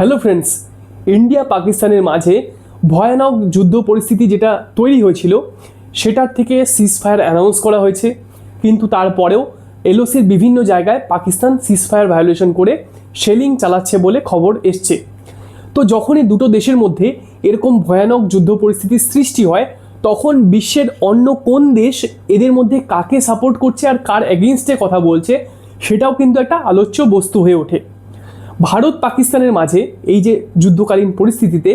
Hello friends, India পাকিস্তানের মাঝে ভয়ানক যুদ্ধ পরিস্থিতি যেটা তৈরি হয়েছিল, সেটার থেকে সিজ ফায়ার অ্যানাউন্স করা হয়েছে। কিন্তু তারপরেও এলওসির বিভিন্ন জায়গায় পাকিস্তান সিজ ফায়ার ভায়োলেশন করে শেলিং চালাচ্ছে বলে খবর এসছে। তো যখনই দুটো দেশের মধ্যে এরকম ভয়ানক যুদ্ধ পরিস্থিতির সৃষ্টি হয়, তখন বিশ্বের অন্য কোন দেশ এদের মধ্যে কাকে সাপোর্ট করছে আর কার এগেনস্টে কথা বলছে, সেটাও কিন্তু একটা আলোচ্য বস্তু হয়ে ওঠে। ভারত পাকিস্তানের মাঝে এই যে যুদ্ধকালীন পরিস্থিতিতে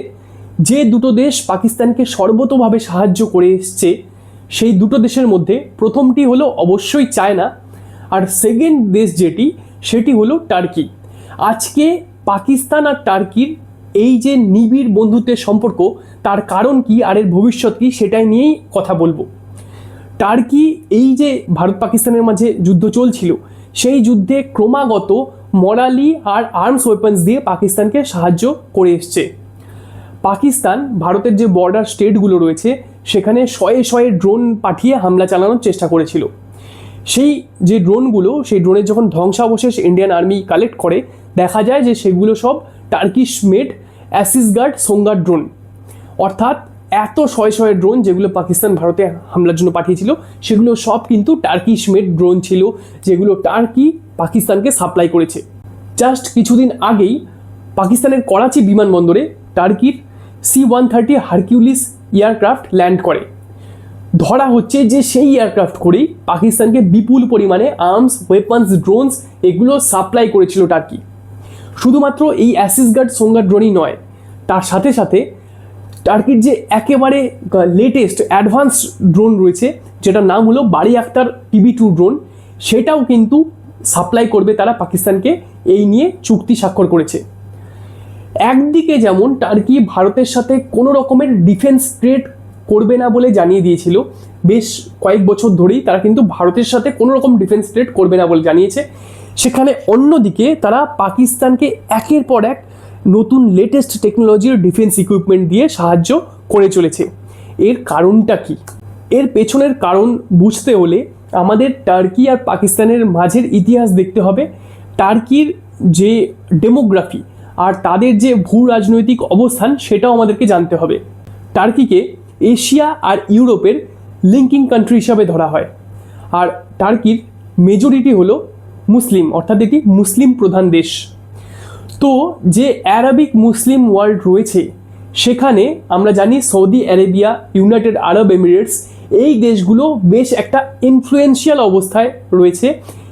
যে দুটো দেশ পাকিস্তানকে সর্বতোভাবে সাহায্য করে এসছে, সেই দুটো দেশের মধ্যে প্রথমটি হলো অবশ্যই চায়না আর সেকেন্ড দেশ যেটি, সেটি হলো টার্কি। আজকে পাকিস্তান আর টার্কির এই যে নিবিড় বন্ধুত্বের সম্পর্ক, তার কারণ কি আর এর ভবিষ্যৎ কি, সেটাই নিয়েই কথা বলব। টার্কি এই যে ভারত পাকিস্তানের মাঝে যুদ্ধ চলছিল, সেই যুদ্ধে ক্রমাগত মরালি আর আর্মস ওয়েপন্স দিয়ে পাকিস্তানকে সাহায্য করে এসছে। পাকিস্তান ভারতের যে বর্ডার স্টেটগুলো রয়েছে, সেখানে শয়ে শয়ে ড্রোন পাঠিয়ে হামলা চালানোর চেষ্টা করেছিল। সেই যে ড্রোনগুলো, সেই ড্রোনের যখন ধ্বংসাবশেষ ইন্ডিয়ান আর্মি কালেক্ট করে, দেখা যায় যে সেগুলো সব Turkish made Asisguard Songar drone. অর্থাৎ এত শয়ে শয়ে ড্রোন যেগুলো পাকিস্তান ভারতে হামলার জন্য পাঠিয়েছিল, সেগুলো সব কিন্তু টার্কিশ মেড ড্রোন ছিল, যেগুলো টার্কি পাকিস্তানকে সাপ্লাই করেছে। জাস্ট কিছুদিন আগেই পাকিস্তানের করাচি বিমানবন্দরে টার্কির C one thirty Hercules aircraft land করে। ধরা হচ্ছে যে সেই এয়ারক্রাফট করেই পাকিস্তানকে বিপুল পরিমাণে আর্মস ওয়েপন্স ড্রোনস এগুলো সাপ্লাই করেছিল টার্কি। শুধুমাত্র এই অ্যাসিস গার্ড সোঙ্গার ড্রোনই নয়, তার সাথে সাথে টার্কির যে একেবারে লেটেস্ট অ্যাডভান্স ড্রোন রয়েছে, যেটার নাম হলো বাড়ি আক্তার টিভি টু ড্রোন, সেটাও কিন্তু সাপ্লাই করবে তারা পাকিস্তানকে এই নিয়ে চুক্তি স্বাক্ষর করেছে। একদিকে যেমন টার্কি ভারতের সাথে কোনো রকমের ডিফেন্স ট্রেড করবে না বলে জানিয়ে দিয়েছিল, বেশ কয়েক বছর ধরেই তারা কিন্তু ভারতের সাথে কোনো রকম ডিফেন্স ট্রেড করবে না বলে জানিয়েছে। সেখানে অন্যদিকে তারা পাকিস্তানকে একের পর এক নতুন লেটেস্ট টেকনোলজির ডিফেন্স ইকুইপমেন্ট দিয়ে সাহায্য করে চলেছে। এর কারণটা কি? এর পেছনের কারণ বুঝতে হলে আমাদের টার্কি আর পাকিস্তানের মাঝের ইতিহাস দেখতে হবে। টার্কির যে ডেমোগ্রাফি আর তাদের যে ভূ রাজনৈতিক অবস্থান, সেটাও আমাদেরকে জানতে হবে। টার্কিকে এশিয়া আর ইউরোপের লিঙ্কিং কান্ট্রি হিসাবে ধরা হয়। আর টার্কির মেজরিটি হলো মুসলিম, অর্থাৎ এটি মুসলিম প্রধান দেশ। তো যে অ্যারাবিক মুসলিম ওয়ার্ল্ড রয়েছে, সেখানে আমরা জানি Saudi Arabia, United Arab Emirates এই দেশগুলো বেশ একটা ইনফ্লুয়েন্সিয়াল অবস্থায় রয়েছে।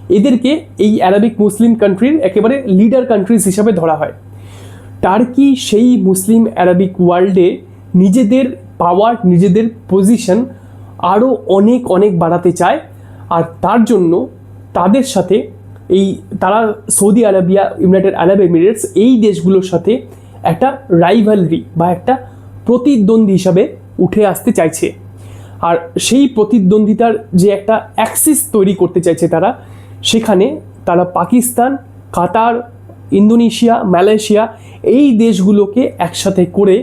এদেরকে এই অ্যারাবিক মুসলিম কান্ট্রির একেবারে লিডার কান্ট্রিজ হিসাবে ধরা হয়। টার্কি সেই মুসলিম অ্যারাবিক ওয়ার্ল্ডে নিজেদের পাওয়ার নিজেদের পজিশন আরও অনেক অনেক বাড়াতে চায়। আর তার জন্য তাদের সাথে এই তারা Saudi Arabia United Arab Emirates এই দেশগুলোর সাথে একটা রাইভালরি বা একটা প্রতিদ্বন্দ্বী হিসাবে উঠে আসতে চাইছে। আর সেই প্রতিদ্বন্দ্বিতার যে একটা অ্যাক্সিস তৈরি করতে চাইছে তারা, সেখানে তারা পাকিস্তান, কাতার, ইন্দোনেশিয়া, মালয়েশিয়া এই দেশগুলোকে একসাথে করে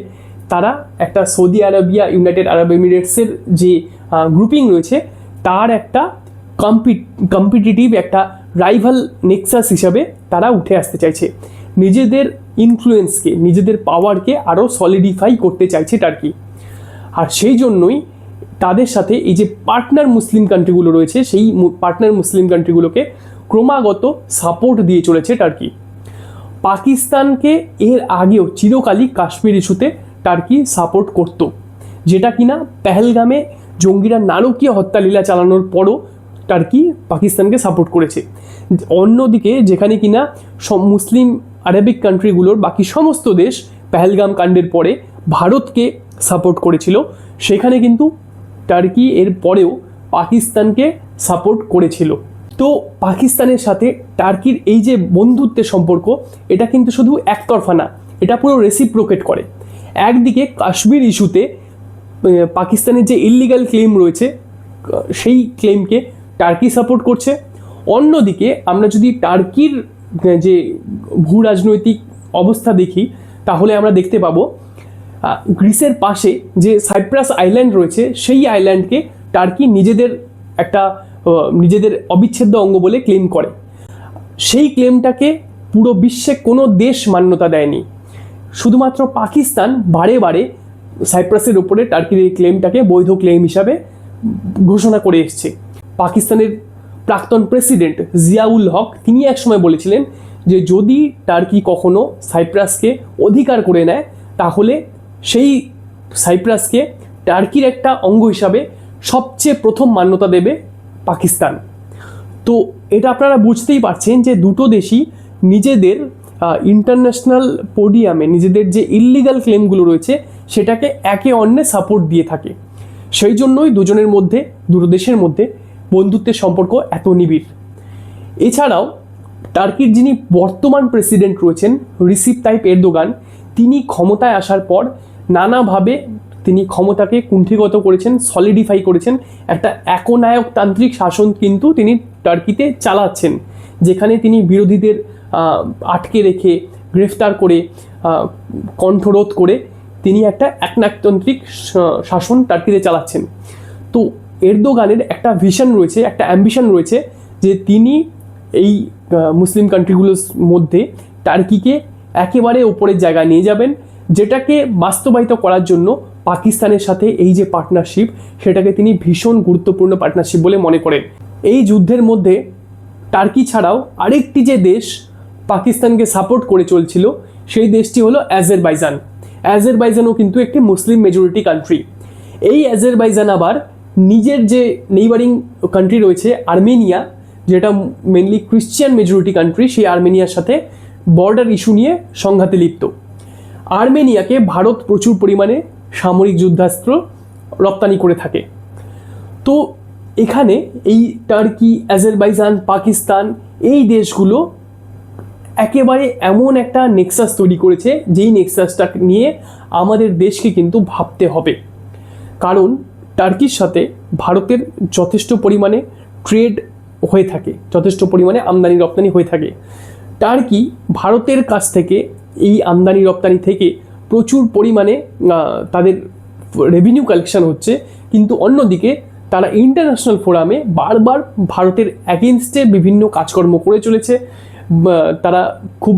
তারা একটা সৌদি আরবিয়া, ইউনাইটেড আরব এমিরেটসের যে গ্রুপিং রয়েছে, তার একটা কম্পিট কম্পিটিটিভ একটা রাইভাল নেক্সাস হিসাবে তারা উঠে আসতে চাইছে। নিজেদের ইনফ্লুয়েন্সকে নিজেদের পাওয়ারকে আরও সলিডিফাই করতে চাইছে টার্কি আর সেই জন্যই তাদের সাথে এই যে পার্টনার মুসলিম কান্ট্রিগুলো রয়েছে, সেই পার্টনার মুসলিম কান্ট্রিগুলোকে ক্রমাগত সাপোর্ট দিয়ে চলেছে টার্কি পাকিস্তানকে এর আগেও চিরকালই কাশ্মীর ইস্যুতে টার্কি সাপোর্ট করত। যেটা কিনা পেহেলগামে জঙ্গিরা নারকীয় হত্যালীলা চালানোর পরও টার্কি পাকিস্তানকে সাপোর্ট করেছে। অন্যদিকে যেখানে কিনা মুসলিম আরবিক কান্ট্রিগুলোর বাকি সমস্ত দেশ পেহেলগাম কাণ্ডের পরে ভারতকে সাপোর্ট করেছিল, সেখানে কিন্তু টার্কি এর পরেও পাকিস্তানকে সাপোর্ট করেছিল। তো পাকিস্তানের সাথে টার্কির এই যে বন্ধুত্বের সম্পর্ক, এটা কিন্তু শুধু একতরফা না, এটা পুরো রেসিপ্রোকেট করে। একদিকে কাশ্মীর ইস্যুতে পাকিস্তানের যে ইলিগাল ক্লেম রয়েছে, সেই ক্লেমকে টার্কি সাপোর্ট করছে। অন্যদিকে আমরা যদি টার্কির যে ভূ রাজনৈতিক অবস্থা দেখি, তাহলে আমরা দেখতে পাবো গ্রিসের পাশে যে সাইপ্রাস আইল্যান্ড রয়েছে, সেই আইল্যান্ডকে টার্কি নিজেদের একটা নিজেদের অবিচ্ছেদ্য অঙ্গ বলে ক্লেম করে। সেই ক্লেমটাকে পুরো বিশ্বে কোনো দেশ মান্যতা দেয়নি। শুধুমাত্র পাকিস্তান বারে বারে সাইপ্রাসের ওপরে টার্কির এই ক্লেমটাকে বৈধ ক্লেম হিসাবে ঘোষণা করে এসছে। পাকিস্তানের প্রাক্তন প্রেসিডেন্ট জিয়াউল হক, তিনি একসময় বলেছিলেন যে যদি টার্কি কখনো সাইপ্রাসকে অধিকার করে নেয়, তাহলে সেই সাইপ্রাসকে টার্কির একটা অঙ্গ হিসাবে সবচেয়ে প্রথম মান্যতা দেবে পাকিস্তান। তো এটা আপনারা বুঝতেই পারছেন যে দুটো দেশই নিজেদের ইন্টারন্যাশনাল পোডিয়ামে নিজেদের যে ইল্লিগাল ক্লেমগুলো রয়েছে, সেটাকে একে অন্যে সাপোর্ট দিয়ে থাকে। সেই জন্যই দুজনের মধ্যে, দুটো দেশের মধ্যে বন্ধুত্বের সম্পর্ক এত নিবিড়। এছাড়াও, টার্কির যিনি বর্তমান প্রেসিডেন্ট রয়েছেন, রিসিপ তাইপ এরদোগান তিনি ক্ষমতায় আসার পর নানাভাবে তিনি ক্ষমতাকে কুণ্ঠিগত করেছেন সলিডিফাই করেছেন। একটা একনায়কতান্ত্রিক শাসন কিন্তু তিনি টার্কিতে চালাচ্ছেন, যেখানে তিনি বিরোধীদের আটকে রেখে, গ্রেফতার করে কণ্ঠরোধ করে তিনি একটা একনায়কতান্ত্রিক শাসন টার্কিতে চালাচ্ছেন। তো এরদোগানের একটা ভিশন রয়েছে, একটা অ্যাম্বিশন রয়েছে যে তিনি এই মুসলিম কান্ট্রিগুলোর মধ্যে টার্কিকে একেবারে ওপরের জায়গায় নিয়ে যাবেন, যেটাকে বাস্তবায়িত করার জন্য পাকিস্তানের সাথে এই যে পার্টনারশিপ সেটাকে তিনি ভীষণ গুরুত্বপূর্ণ পার্টনারশিপ বলে মনে করেন। এই যুদ্ধের মধ্যে টার্কি ছাড়াও আরেকটি যে দেশ পাকিস্তানকে সাপোর্ট করে চলছিল, সেই দেশটি হলো অ্যাজেরবাইজান। অ্যাজেরবাইজানও কিন্তু একটি মুসলিম মেজরিটি কান্ট্রি এই অ্যাজেরবাইজান আবার নিজের যে নেইবারিং কান্ট্রি রয়েছে, আর্মেনিয়া, যেটা মেনলি ক্রিশ্চিয়ান মেজরিটি কান্ট্রি সেই আর্মেনিয়ার সাথে বর্ডার ইস্যু নিয়ে সংঘাতে লিপ্ত। আর্মেনিয়াকে ভারত প্রচুর পরিমাণে সামরিক যুদ্ধাস্ত্র রপ্তানি করে থাকে। তো এখানে এই টার্কি অ্যাজারবাইজান পাকিস্তান এই দেশগুলো একেবারে এমন একটা নেক্সাস তৈরি করেছে, যেই নেক্সাসটা নিয়ে আমাদের দেশকে কিন্তু ভাবতে হবে। কারণ টার্কির সাথে ভারতের যথেষ্ট পরিমাণে ট্রেড হয়ে থাকে, যথেষ্ট পরিমাণে আমদানি রপ্তানি হয়ে থাকে। টার্কি ভারতের কাছ থেকে এই আমদানি, রপ্তানি থেকে প্রচুর পরিমাণে তাদের রেভিনিউ কালেকশন হচ্ছে। কিন্তু অন্যদিকে তারা ইন্টারন্যাশনাল ফোরামে বারবার ভারতের অ্যাগেনস্টে বিভিন্ন কাজকর্ম করে চলেছে। তারা খুব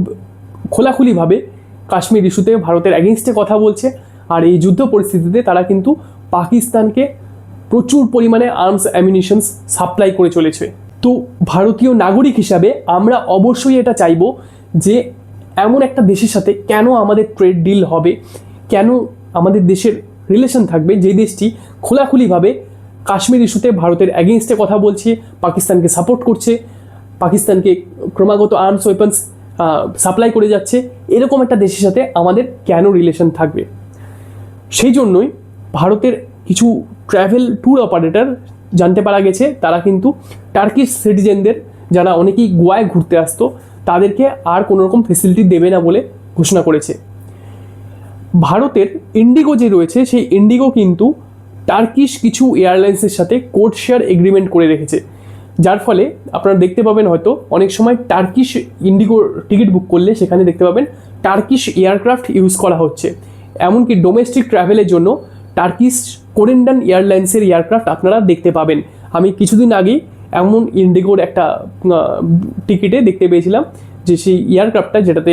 খোলাখুলিভাবে কাশ্মীর ইস্যুতে ভারতের অ্যাগেনস্টে কথা বলছে। আর এই যুদ্ধ পরিস্থিতিতে তারা কিন্তু পাকিস্তানকে প্রচুর পরিমাণে আর্মস অ্যামিনিশনস সাপ্লাই করে চলেছে। তো ভারতীয় নাগরিক হিসাবে আমরা অবশ্যই এটা চাইব যে এমন একটা দেশের সাথে কেন আমাদের ট্রেড ডিল হবে, কেন আমাদের দেশের রিলেশন থাকবে, যে দেশটি খোলাখুলিভাবে কাশ্মীর ইস্যুতে ভারতের অ্যাগেনস্টে কথা বলছে, পাকিস্তানকে সাপোর্ট করছে, পাকিস্তানকে ক্রমাগত আর্মস ওয়েপন্স সাপ্লাই করে যাচ্ছে, এরকম একটা দেশের সাথে আমাদের কেন রিলেশন থাকবে? সেই জন্যই ভারতের কিছু ট্র্যাভেল ট্যুর অপারেটর জানতে পারা গেছে, তারা কিন্তু টার্কিশ সিটিজেনদের যারা অনেকেই গোয়ায় ঘুরতে আসতো, তাদেরকে আর কোনো রকম ফেসিলিটি দেবে না বলে ঘোষণা করেছে। ভারতের ইন্ডিগো যে রয়েছে, সেই ইন্ডিগো কিন্তু টার্কিশ কিছু এয়ারলাইন্সের সাথে কোড শেয়ার এগ্রিমেন্ট করে রেখেছে। যার ফলে আপনারা দেখতে পাবেন হয়তো অনেক সময় টার্কিশ ইন্ডিগো টিকিট বুক করলে সেখানে দেখতে পাবেন টার্কিশ এয়ারক্রাফট ইউজ করা হচ্ছে। এমনকি ডোমেস্টিক ট্রাভেলের জন্য টার্কিশ কোরেন্ডান এয়ারলাইন্সের এয়ারক্রাফট আপনারা দেখতে পাবেন। আমি কিছুদিন আগেই এমন ইন্ডিগোর একটা টিকিটে দেখতে পেয়েছিলাম যে সেই এয়ারক্রাফটটা যেটাতে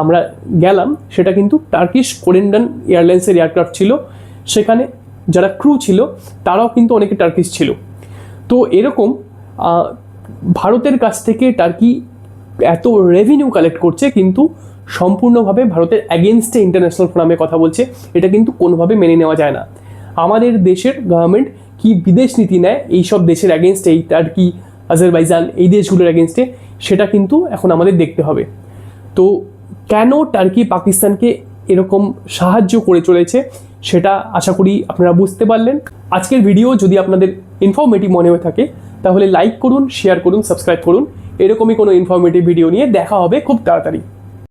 আমরা গেলাম, সেটা কিন্তু টার্কিশ কোরেন্ডান এয়ারলাইন্সের এয়ারক্রাফট ছিল। সেখানে যারা ক্রু ছিল, তারাও কিন্তু অনেকে টার্কিশ ছিল। তো এরকম ভারতের কাছ থেকে টার্কি এত রেভিনিউ কালেক্ট করছে কিন্তু সম্পূর্ণভাবে ভারতের অ্যাগেনস্টে ইন্টারন্যাশনাল ফোরামে কথা বলছে। এটা কিন্তু কোনোভাবে মেনে নেওয়া যায় না। আমাদের দেশের গভর্নমেন্ট কি বিদেশ নীতি নেয় এই সব দেশের অ্যাগেনস্টে এই টার্কি আজারবাইজান এই দেশগুলোর অ্যাগেনস্টে সেটা কিন্তু এখন আমাদের দেখতে হবে। তো কেন টার্কি পাকিস্তানকে এরকম সাহায্য করে চলেছে, সেটা আশা করি আপনারা বুঝতে পারলেন। আজকের ভিডিও যদি আপনাদের ইনফরমেটিভ মনে হয়ে থাকে, তাহলে লাইক করুন শেয়ার করুন সাবস্ক্রাইব করুন। এরকমই কোনো ইনফরমেটিভ ভিডিও নিয়ে দেখা হবে খুব তাড়াতাড়ি।